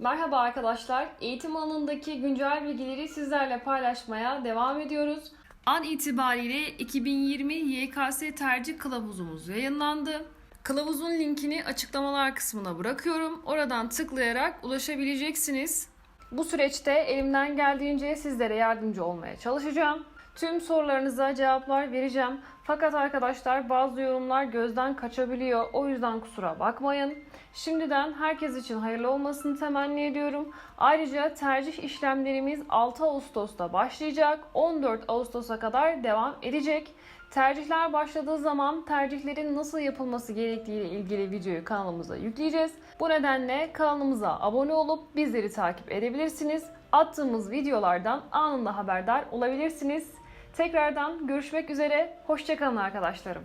Merhaba arkadaşlar. Eğitim alanındaki güncel bilgileri sizlerle paylaşmaya devam ediyoruz. An itibariyle 2020 YKS tercih kılavuzumuz yayınlandı. Kılavuzun linkini açıklamalar kısmına bırakıyorum. Oradan tıklayarak ulaşabileceksiniz. Bu süreçte elimden geldiğince sizlere yardımcı olmaya çalışacağım. Tüm sorularınıza cevaplar vereceğim. Fakat arkadaşlar bazı yorumlar gözden kaçabiliyor. O yüzden kusura bakmayın. Şimdiden herkes için hayırlı olmasını temenni ediyorum. Ayrıca tercih işlemlerimiz 6 Ağustos'ta başlayacak. 14 Ağustos'a kadar devam edecek. Tercihler başladığı zaman tercihlerin nasıl yapılması gerektiği ile ilgili videoyu kanalımıza yükleyeceğiz. Bu nedenle kanalımıza abone olup bizleri takip edebilirsiniz. Attığımız videolardan anında haberdar olabilirsiniz. Tekrardan görüşmek üzere. Hoşçakalın arkadaşlarım.